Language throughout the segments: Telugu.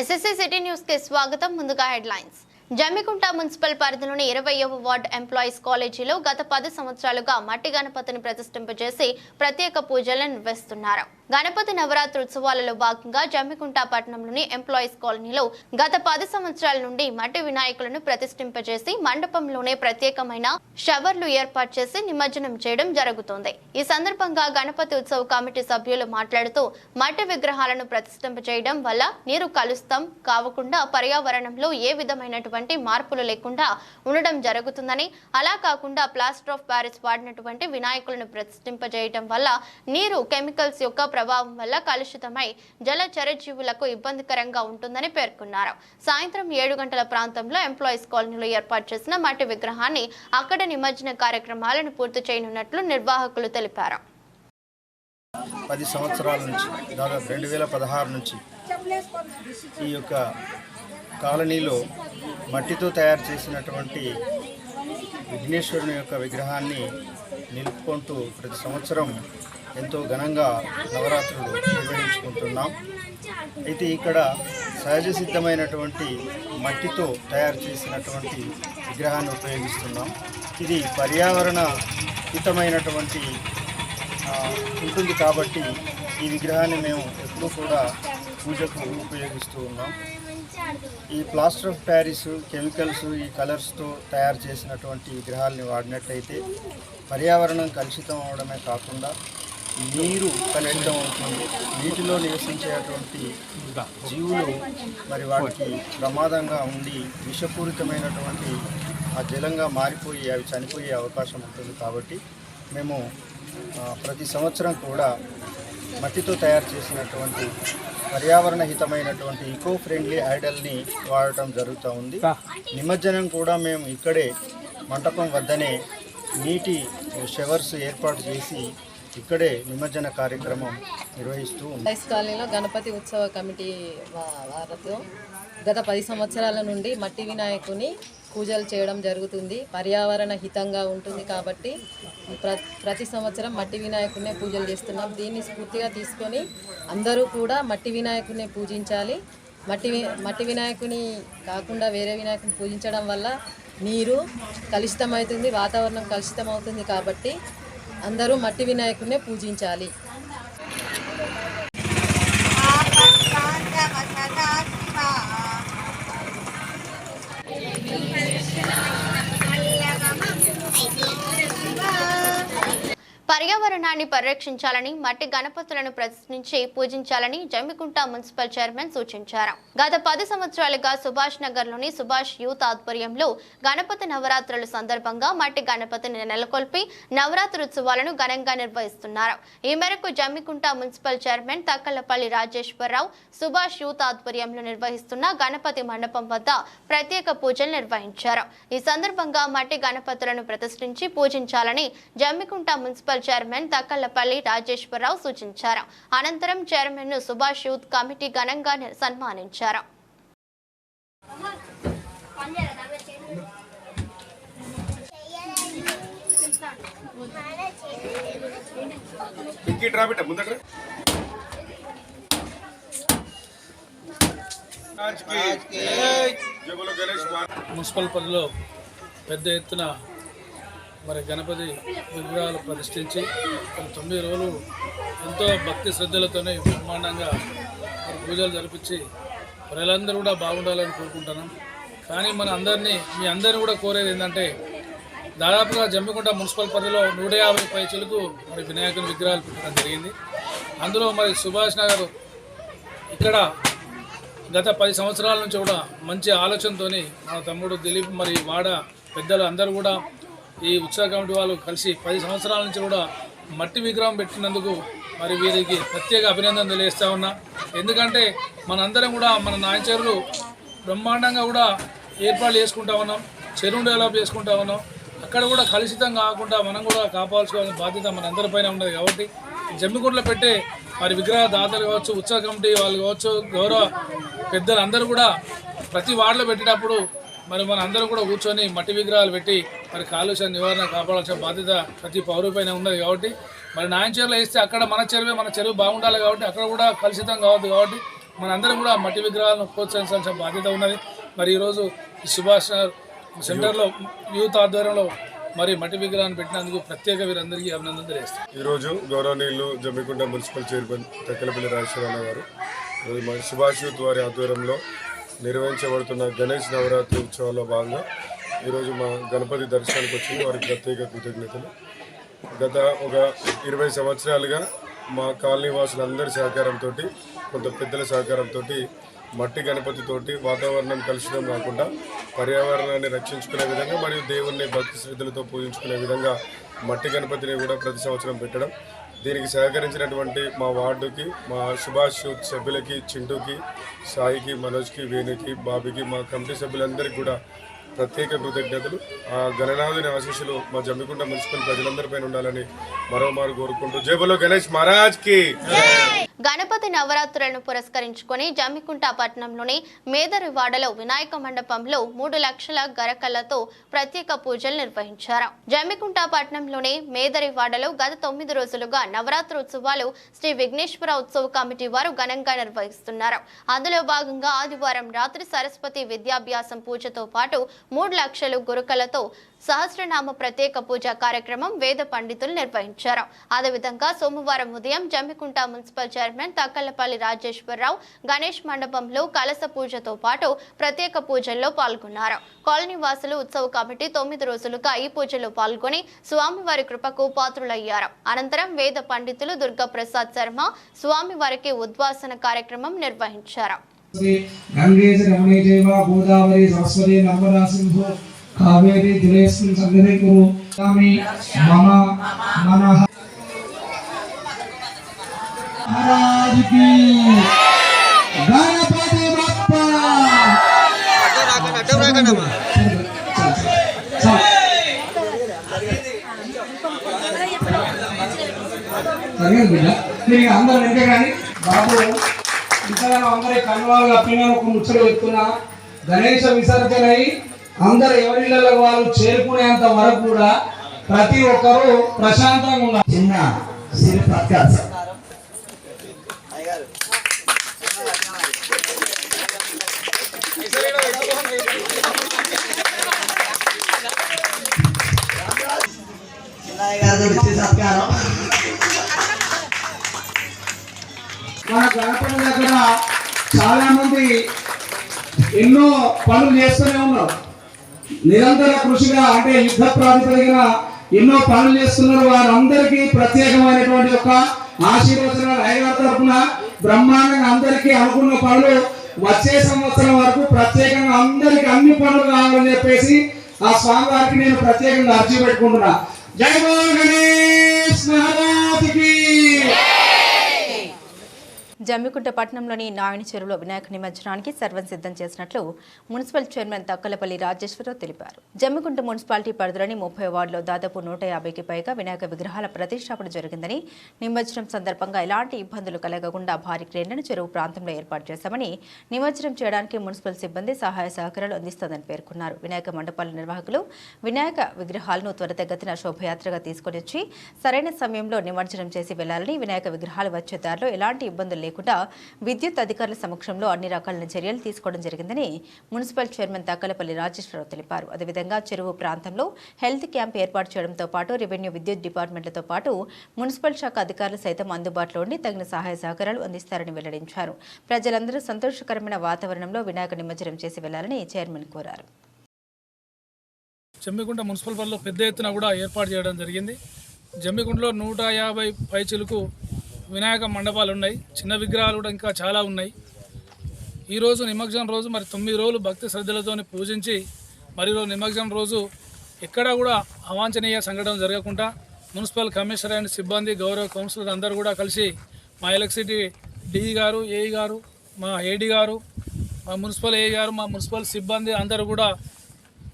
ఎస్ఎస్సీ సిటీ న్యూస్కి స్వాగతం. ముందుగా హెడ్లైన్స్. జమ్మికుంట మున్సిపల్ పరిధిలోని ఇరవైవ వార్డ్ ఎంప్లాయీస్ కాలేజీలో గత పది సంవత్సరాలుగా మట్టి గణపతిని ప్రతిష్ఠింపజేసి ప్రత్యేక పూజలు నిర్వహిస్తున్నారు. గణపతి నవరాత్రి ఉత్సవాలలో భాగంగా జమ్మికుంట పట్టణంలోని ఎంప్లాయీస్ కాలనీలో గత పది సంవత్సరాల నుండి మట్టి వినాయకులను ప్రతిష్ఠింపజేసి మండపంలోనే ప్రత్యేకమైన షవర్లు ఏర్పాటు చేసి నిమజ్జనం చేయడం జరుగుతోంది. ఈ సందర్భంగా గణపతి ఉత్సవ కమిటీ సభ్యులు మాట్లాడుతూ మట్టి విగ్రహాలను ప్రతిష్ఠింపజేయడం వల్ల నీరు కలుస్తాం కావకుండా పర్యావరణంలో ఏ విధమైనటువంటి మార్పులు లేకుండా ఉండడం జరుగుతుందని అలా కాకుండా ప్లాస్టర్ ఆఫ్ ప్యారిస్ వాడినటువంటి వినాయకులను ప్రతిష్ఠింపజేయడం వల్ల నీరు కెమికల్స్ యొక్క ప్రభావం వల్ల కలుషితమై జల చరజీవులకు ఇబ్బందికరంగా ఉంటుందని పేర్కొన్నారు. సాయంత్రం ఏడు గంటల ప్రాంతంలో ఎంప్లాయీస్ కాలనీలో ఏర్పాటు చేసిన మట్టి విగ్రహాన్ని అక్కడ నిమజ్జన కార్యక్రమాలను పూర్తి చేయనున్నట్లు నిర్వాహకులు తెలిపారు. పది సంవత్సరాల నుంచి దాదాపు రెండు వేల పదహారు నుంచి ఈ యొక్క కాలనీలో మట్టితో తయారు చేసినటువంటి విఘ్నేశ్వరుని యొక్క విగ్రహాన్ని నిలుపుకుంటూ ప్రతి సంవత్సరం ఎంతో ఘనంగా నవరాత్రులు నిర్వహించుకుంటున్నాం. అయితే ఇక్కడ సహజ సిద్ధమైనటువంటి మట్టితో తయారు చేసినటువంటి విగ్రహాన్ని ఉపయోగిస్తున్నాం. ఇది పర్యావరణ హితమైనటువంటి ఉంటుంది కాబట్టి ఈ విగ్రహాన్ని మేము ఎప్పుడూ కూడా పూజకు ఉపయోగిస్తూ ఉన్నాం. ఈ ప్లాస్టర్ ఆఫ్ ప్యారిస్ కెమికల్స్ ఈ కలర్స్తో తయారు చేసినటువంటి విగ్రహాలని వాడినట్లయితే పర్యావరణం కలుషితం అవడమే కాకుండా నీరు కలుషితం అవుతుంది. నీటిలో నివసించేటువంటి జీవులు మరి వాటికి ప్రమాదంగా ఉండి విషపూరితమైనటువంటి ఆ జలంగా మారిపోయి అవి చనిపోయే అవకాశం ఉంటుంది కాబట్టి మేము ప్రతి సంవత్సరం కూడా మట్టితో తయారు చేసినటువంటి పర్యావరణ హితమైనటువంటి ఈకో ఫ్రెండ్లీ ఐడల్ని వాడటం జరుగుతూ ఉంది. నిమజ్జనం కూడా మేము ఇక్కడే మంటపం వద్దనే నీటి షవర్స్ ఏర్పాటు చేసి ఇక్కడే నిమజ్జన కార్యక్రమం నిర్వహిస్తూ రైస్ కాలనీలో గణపతి ఉత్సవ కమిటీ వారతో వారితో గత పది సంవత్సరాల నుండి మట్టి వినాయకుని పూజలు చేయడం జరుగుతుంది. పర్యావరణ హితంగా ఉంటుంది కాబట్టి ప్ర ప్రతి సంవత్సరం మట్టి వినాయకుడినే పూజలు చేస్తున్నాం. దీన్ని స్ఫూర్తిగా తీసుకొని అందరూ కూడా మట్టి వినాయకుడిని పూజించాలి. మట్టి మట్టి వినాయకుని కాకుండా వేరే వినాయకుని పూజించడం వల్ల నీరు కలుషితమవుతుంది వాతావరణం కలుషితమవుతుంది కాబట్టి అందరూ మట్టి వినాయకుడినే పూజించాలి. పర్యావరణాన్ని పరిరక్షించాలని మట్టి గణపతులను ప్రశ్నించి పూజించాలని జమ్మికుంట మున్సిపల్ చైర్మన్ సూచించారు. గత పది సంవత్సరాలుగా సుభాష్ నగర్లోని సుభాష్ యూత్ ఆధ్వర్యంలో గణపతి నవరాత్రుల సందర్భంగా మట్టి గణపతిని నెలకొల్పి నవరాత్రి ఉత్సవాలను ఘనంగా నిర్వహిస్తున్నారు. ఈ మేరకు Jammikunta municipal chairman Thakkalapalli Rajeshwara Rao Subhash youth ఆధ్వర్యంలో నిర్వహిస్తున్న గణపతి మండపం వద్ద ప్రత్యేక పూజలు నిర్వహించారు. ఈ సందర్భంగా మట్టి గణపతులను ప్రతిష్ఠించి పూజించాలని జమ్మికుంట మున్సిపల్ చైర్మన్ తక్కలపల్లి రాజేశ్వరరావు సూచించారు. అనంతరం చైర్మన్ను సుభాష్ యూత్ కమిటీ ఘనంగా సన్మానించారు. మున్సిపల్ పనిలో పెద్ద ఎత్తున మరి గణపతి విగ్రహాలు ప్రతిష్ఠించి తొమ్మిది రోజులు ఎంతో భక్తి శ్రద్ధలతోనే బ్రహ్మాండంగా మరి పూజలు జరిపించి ప్రజలందరూ కూడా బాగుండాలని కోరుకుంటున్నాం. కానీ మన అందరినీ మీ అందరిని కూడా కోరేది ఏంటంటే దాదాపుగా జమ్మికుంట మున్సిపల్ పరిధిలో నూట యాభై పైచలకు మరి వినాయకుని విగ్రహాలు పెట్టడం జరిగింది. అందులో మరి సుభాష్ నగర్ ఇక్కడ గత పది సంవత్సరాల నుంచి కూడా మంచి ఆలోచనతోని మా తమ్ముడు దిలీప్ మరి వాడ పెద్దలు అందరూ కూడా ఈ ఉత్సవ కమిటీ వాళ్ళు కలిసి పది సంవత్సరాల నుంచి కూడా మట్టి విగ్రహం పెట్టినందుకు మరి వీరికి ప్రత్యేక అభినందన తెలియజేస్తా ఉన్నా. ఎందుకంటే మనందరం కూడా మన నాయచరులు బ్రహ్మాండంగా కూడా ఏర్పాట్లు చేసుకుంటా ఉన్నాం చెరువు డెవలప్ చేసుకుంటా ఉన్నాం. అక్కడ కూడా కలుషితం కాకుండా మనం కూడా కాపాడుకోవాల్సిన బాధ్యత మనందరిపైన ఉన్నది కాబట్టి జమ్మిగుండ్లో పెట్టే మరి విగ్రహ దాతలు కావచ్చు ఉత్సవ కమిటీ వాళ్ళు కావచ్చు గౌరవ పెద్దలు అందరూ కూడా ప్రతి వార్డులో పెట్టేటప్పుడు మరి మన అందరం కూడా కూర్చొని మట్టి విగ్రహాలు పెట్టి మరి కాలుష్య నివారణ కాపాడాల్సిన బాధ్యత ప్రతి పౌరుపైన ఉన్నది కాబట్టి మరి నాయన చెరువులో వేస్తే అక్కడ మన చెరువే మన చెరువు బాగుండాలి కాబట్టి అక్కడ కూడా కలుషితం కావద్దు కాబట్టి మనందరం కూడా మట్టి విగ్రహాలను ప్రోత్సహించాల్సిన బాధ్యత ఉన్నది. మరి ఈరోజు సుభాష్ సెంటర్లో యూత్ ఆధ్వర్యంలో మరి మట్టి విగ్రహాన్ని పెట్టినందుకు ప్రత్యేక వీరందరికీ అభినందన తెలియజేస్తాం. ఈరోజు గౌరవనీయులు జమ్మికుంట మున్సిపల్ చైర్మన్ తెక్కలపల్లి రాజశేఖరరావు గారు సుభాష్ యూత్ వారి ఆధ్వర్యంలో నిర్వహించబడుతున్న గణేష్ నవరాత్రి ఉత్సవాల్లో భాగంగా ఈరోజు మా గణపతి దర్శనానికి వచ్చింది. వారికి ప్రత్యేక కృతజ్ఞతలు. గత ఒక ఇరవై సంవత్సరాలుగా మా కాలనీ వాసులందరి సహకారంతో కొంత పెద్దల సహకారంతో మట్టి గణపతితోటి వాతావరణం కలుషితం కాకుండా పర్యావరణాన్ని రక్షించుకునే విధంగా మరియు దేవుణ్ణి భక్తి శ్రద్ధలతో పూజించుకునే విధంగా మట్టి గణపతిని కూడా ప్రతి సంవత్సరం పెట్టడం. దీనికి సహకరించినటువంటి మా వార్డుకి మా సుభాష్ సభ్యులకి చింటూకి సాయికి మనోజ్కి వేణుకి బాబీకి మా కమిటీ సభ్యులందరికీ కూడా ప్రత్యేక కృతజ్ఞతలు. ఆ గణనాథుని ఆశీస్సులు మా జమ్మికుంట మున్సిపల్ ప్రజలందరిపైన ఉండాలని మరోమారు కోరుకుంటూ జేబులో గణేష్ మహారాజ్కి గణపతి నవరాత్రులను పురస్కరించుకొని జమ్మికుంట పట్టణంలోని మేదరివాడలో వినాయక మండపంలో మూడు లక్షల గరకలతో ప్రత్యేక పూజలు నిర్వహించారు. జమ్మికుంట పట్టణంలోని మేదరివాడలో గత తొమ్మిది రోజులుగా నవరాత్రోత్సవాలు శ్రీ విఘ్నేశ్వర ఉత్సవ కమిటీ వారు ఘనంగా నిర్వహిస్తున్నారు. అందులో భాగంగా ఆదివారం రాత్రి సరస్వతి విద్యాభ్యాసం పూజతో పాటు మూడు లక్షలు గురుకలతో సహస్రనామ ప్రత్యేక పూజ కార్యక్రమం వేద పండితులు నిర్వహించారు. అదేవిధంగా సోమవారం ఉదయం జమ్మికుంట మున్సిపల్ చైర్మన్ తక్కలపల్లి రాజేశ్వరరావు గణేష్ మండపంలో కలస పూజతో పాటు ప్రత్యేక పూజల్లో పాల్గొన్నారు. కాలనీ వాసులు ఉత్సవ కమిటీ తొమ్మిది రోజులుగా ఈ పూజలో పాల్గొని స్వామివారి కృపకు పాత్రులయ్యారు. అనంతరం వేద పండితులు దుర్గా ప్రసాద్ శర్మ స్వామివారికి ఉద్వాసన కార్యక్రమం నిర్వహించారు. శ్రీ గంగే చ రమణే చైవ గోదావరి సరస్వతి నర్మదా సింధు కావేరి జలేస్మిన్ సంగతి కురు స్వామి మమ మనః మహారాజుకి గణపతి బప్ప సరే బిడ్డ మీరు ఇక అందరూ వెనక కానీ బాబు ఇంతగానో అందరి కన్వాలు కప్పిన ఒక ముచ్చట చెప్తున్నా. గణేష విసర్జన అయి అందరు ఎవరిళ్ళలో వాళ్ళు చేరుకునేంత వరకు కూడా ప్రతి ఒక్కరూ ప్రశాంతంగా ఉండాలి చిన్న సిరి పత్కార్ సత్కారం. మన గణపతి దగ్గర చాలా మంది ఎన్నో పనులు చేస్తూనే ఉన్నారు. నిరంతర కృషిగా అంటే యుద్ధ ప్రాతిపదికన ఎన్నో పనులు చేస్తున్నారు. వారందరికీ ప్రత్యేకమైనటువంటి ఒక ఆశీర్వచనాలు అయ్యగారి తరఫున బ్రహ్మాండంగా అందరికీ అనుకున్న పనులు వచ్చే సంవత్సరం వరకు ప్రత్యేకంగా అందరికి అన్ని పనులు కావాలని చెప్పేసి ఆ స్వామివారికి నేను ప్రత్యేకంగా అర్జీ పెట్టుకుంటున్నా. జై గణేష్ మహారాజుకి! జమ్మికుంట పట్టణంలోని నాయని చెరువులో వినాయక నిమజ్జనానికి సర్వం సిద్ధం చేసినట్లు మున్సిపల్ చైర్మన్ తక్కలపల్లి రాజేశ్వరరావు తెలిపారు. జమ్మికుంట మున్సిపాలిటీ పరిధిలోని ముప్పై వార్డులో దాదాపు నూట యాభైకి పైగా వినాయక విగ్రహాల ప్రతిష్టాపన జరిగిందని నిమజ్జనం సందర్భంగా ఎలాంటి ఇబ్బందులు కలగకుండా భారీ క్రేన్లను చెరువు ప్రాంతంలో ఏర్పాటు చేశామని నిమజ్జనం చేయడానికి మున్సిపల్ సిబ్బంది సహాయ సహకారాలు అందిస్తోందని పేర్కొన్నారు. వినాయక మండపాల నిర్వాహకులు వినాయక విగ్రహాలను త్వరితగతిన శోభయాత్రగా తీసుకొని వచ్చి సరైన సమయంలో నిమజ్జనం చేసి వెళ్ళాలని వినాయక విగ్రహాలు వచ్చే దారిలో ఎలాంటి ఇబ్బందులు లేకుండా విద్యుత్ అధికారుల సమక్షంలో అన్ని రకాల చర్యలు తీసుకోవడం జరిగిందని మున్సిపల్ చైర్మన్ తాకలపల్లి రాజేశ్వరరావు తెలిపారు. అదేవిధంగా చెరువు ప్రాంతంలో హెల్త్ క్యాంప్ ఏర్పాటు చేయడంతో పాటు రెవెన్యూ విద్యుత్ డిపార్ట్మెంట్లతో పాటు మున్సిపల్ శాఖ అధికారులు సైతం అందుబాటులో ఉండి తగిన సహాయ సహకారాలు అందిస్తారని వెల్లడించారు. ప్రజలందరూ సంతోషకరమైన వాతావరణంలో వినాయక నిమజ్జనం చేసి వెళ్ళాలని చైర్మన్ కోరారు. జమ్మికుంట మున్సిపల్ పరిధిలో పెద్ద ఎత్తున కూడా ఏర్పాటు చేయడం జరిగింది. జమ్మికుంటలో నూట యాభై పైచులకు వినాయక మండపాలు ఉన్నాయి. చిన్న విగ్రహాలు కూడా ఇంకా చాలా ఉన్నాయి. ఈరోజు నిమజ్జనం రోజు మరి తొమ్మిది రోజులు భక్తి శ్రద్ధలతో పూజించి మరి రోజు నిమజ్జనం రోజు ఎక్కడా కూడా అవాంఛనీయ సంఘటన జరగకుండా మున్సిపల్ కమిషనర్ అండ్ సిబ్బంది గౌరవ కౌన్సిలర్ అందరూ కూడా కలిసి మా ఎలక్ట్రిసిటీ డిఈ గారు ఏఈ గారు మా ఏడి గారు మా మున్సిపల్ ఏఈ గారు మా మున్సిపల్ సిబ్బంది అందరూ కూడా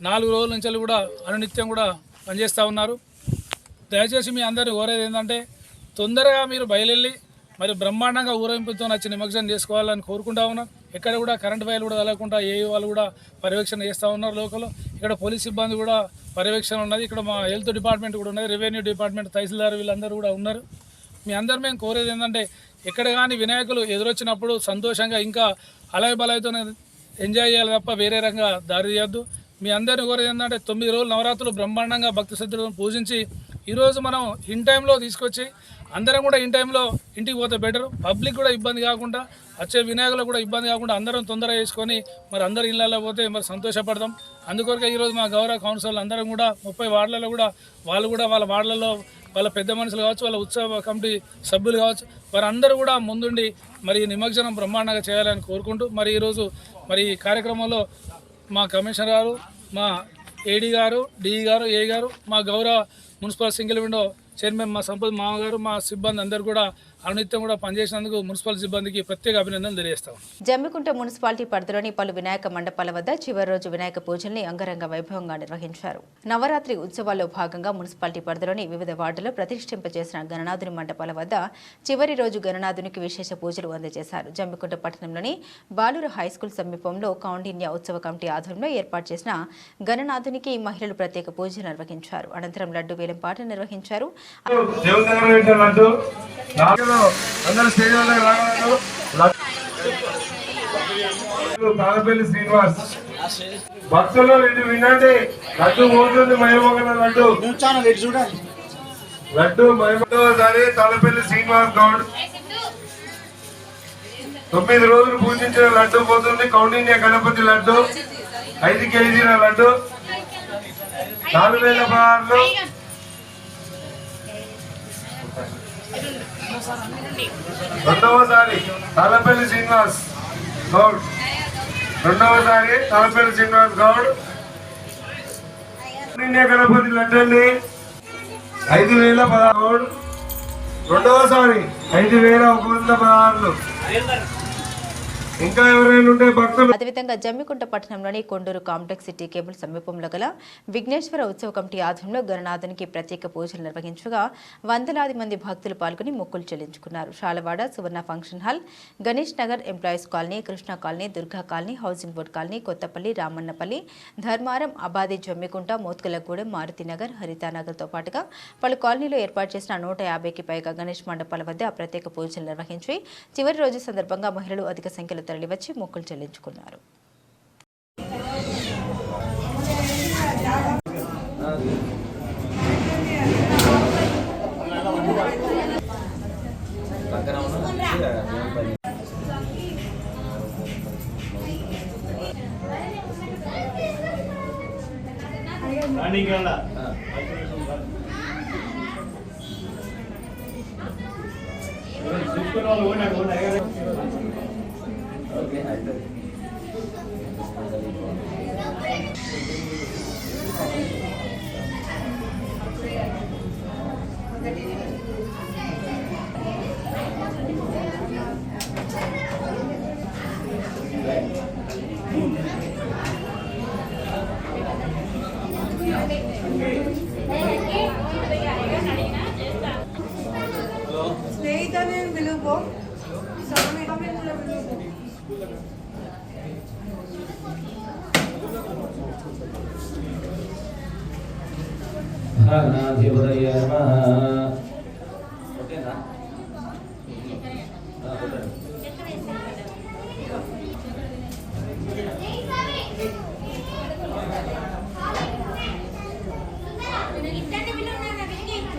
నాలుగు రోజుల నుంచి కూడా అనునిత్యం కూడా పనిచేస్తూ ఉన్నారు. దయచేసి మీ అందరూ కోరేది ఏంటంటే తొందరగా మీరు బయలుదేరి మరి బ్రహ్మాండంగా ఊరేంపుతో వచ్చి నిమజ్జనం చేసుకోవాలని కోరుకుంటా ఉన్నాం. ఎక్కడ కూడా కరెంట్ వైర్లు కూడా వెళ్ళకుండా ఏ వాళ్ళు కూడా పర్యవేక్షణ చేస్తూ ఉన్నారు లోకల్ ఇక్కడ పోలీస్ సిబ్బంది కూడా పర్యవేక్షణ ఉన్నది. ఇక్కడ మా హెల్త్ డిపార్ట్మెంట్ కూడా ఉన్నది. రెవెన్యూ డిపార్ట్మెంట్ తహసీల్దార్ వీళ్ళందరూ కూడా ఉన్నారు. మీ అందరు మేము కోరేది ఏంటంటే ఎక్కడ కానీ వినాయకులు ఎదురొచ్చినప్పుడు సంతోషంగా ఇంకా అలయ ఎంజాయ్ చేయాలి తప్ప వేరే రంగా దారి తీయద్దు. మీ అందరిని కోరేది ఏంటంటే తొమ్మిది రోజులు నవరాత్రులు బ్రహ్మాండంగా భక్తి శ్రద్ధలను పూజించి ఈరోజు మనం ఇన్ టైంలో తీసుకొచ్చి అందరం కూడా ఇన్ టైంలో ఇంటికి పోతే బెటర్ పబ్లిక్ కూడా ఇబ్బంది కాకుండా వచ్చే వినాయకులు కూడా ఇబ్బంది కాకుండా అందరం తొందర చేసుకొని మరి అందరు ఇళ్ళల్లో పోతే మరి సంతోషపడతాం. అందుకొరకే ఈరోజు మా గౌరవ కౌన్సిల్ అందరం కూడా ముప్పై వార్డులలో కూడా వాళ్ళు కూడా వాళ్ళ వార్డులలో వాళ్ళ పెద్ద మనుషులు కావచ్చు వాళ్ళ ఉత్సవ కమిటీ సభ్యులు కావచ్చు వారందరూ కూడా ముందుండి మరి ఈ నిమజ్జనం బ్రహ్మాండంగా చేయాలని కోరుకుంటూ మరి ఈరోజు మరి ఈ కార్యక్రమంలో మా కమిషనర్ గారు మా ఏడీ గారు డిఈ గారు ఏ గారు మా గౌరవ మున్సిపల్ సింగిల్ విండో చైర్మన్ మా సంపద మామగారు మా సిబ్బంది అందరు కూడా అనునిత్యం కూడా పనిచేసినందుకు మున్సిపల్ సిబ్బందికి ప్రత్యేక అభినందనలు తెలియజేస్తాం జమ్మికుంట మున్సిపాలిటీ పరిధిలోని పలు వినాయక మండపాల వద్ద చివరి రోజు వినాయక పూజల్ని అంగరంగ వైభవంగా నిర్వహించారు. నవరాత్రి ఉత్సవాల్లో భాగంగా మున్సిపాలిటీ పరిధిలోని వివిధ వార్డులో ప్రతిష్ఠింపజేసిన గణనాథుని మండపాల వద్ద చివరి రోజు గణనాథునికి విశేష పూజలు అందజేశారు. జమ్మికుంట పట్టణంలోని బాలూరు హైస్కూల్ సమీపంలో కౌండిన్య ఉత్సవ కమిటీ ఆధ్వర్యంలో ఏర్పాటు చేసిన గణనాథునికి మహిళలు ప్రత్యేక పూజలు నిర్వహించారు. అనంతరం లడ్డు వేలం పాట నిర్వహించారు. అందరూ అందరూ స్టేజ్ దగ్గర రాగలరు. లడ్డు తాళపల్లి శ్రీనివాస్. భక్తులు రెండు వినండి. లడ్డు పోతుంది మహిమగల లడ్డు. లడ్డు మహిమతోసారి తాళపల్లి శ్రీనివాస్ గౌడ్. తొమ్మిది రోజులు పూజించిన లడ్డు పోతుంది కౌండిన్య గణపతి లడ్డు. ఐదు కేజీల లడ్డు. నాలుగు వేల పదహారులో రెండవసారి తాళపల్లి శ్రీనివాస్ గౌడ్. రెండవసారి తాళపల్లి శ్రీనివాస్ గౌడ్. నిన్నే గణపతి లడ్డండి ఐదు వేల పదహారు రెండవసారి ఐదు వేల ఒక వంద పదహారులు. ఇంకా ఎవరైనా ఉంటే భక్తులు అదేవిధంగా జమ్మికుంట పట్టణంలోని కొండూరు కాంప్లెక్స్ సిటీ కేబుల్ సమీపంలో గల విఘ్నేశ్వర ఉత్సవ కమిటీ ఆధ్వర్యంలో గణనాథునికి ప్రత్యేక పూజలు నిర్వహించగా వందలాది మంది భక్తులు పాల్గొని మొక్కులు చెల్లించుకున్నారు. Shalavada Suvarna function hall Ganesh Nagar employees colony Krishna colony Durga colony housing board colony Kothapalli Ramannapalli Dharmaram Abadi Jammikunta Motkalagudem Marutinagar హరితానగర్తో పాటుగా పలు కాలనీలో ఏర్పాటు చేసిన నూట యాభైకి పైగా గణేష్ మండపాల వద్ద ప్రత్యేక పూజలు నిర్వహించి చివరి రోజు సందర్భంగా మహిళలు అధిక సంఖ్యలో తరలివచ్చి మొక్కులు చెల్లించుకున్నారు. స్నేహితుని ప్రాణాధిపతయ నమ ఓకేనా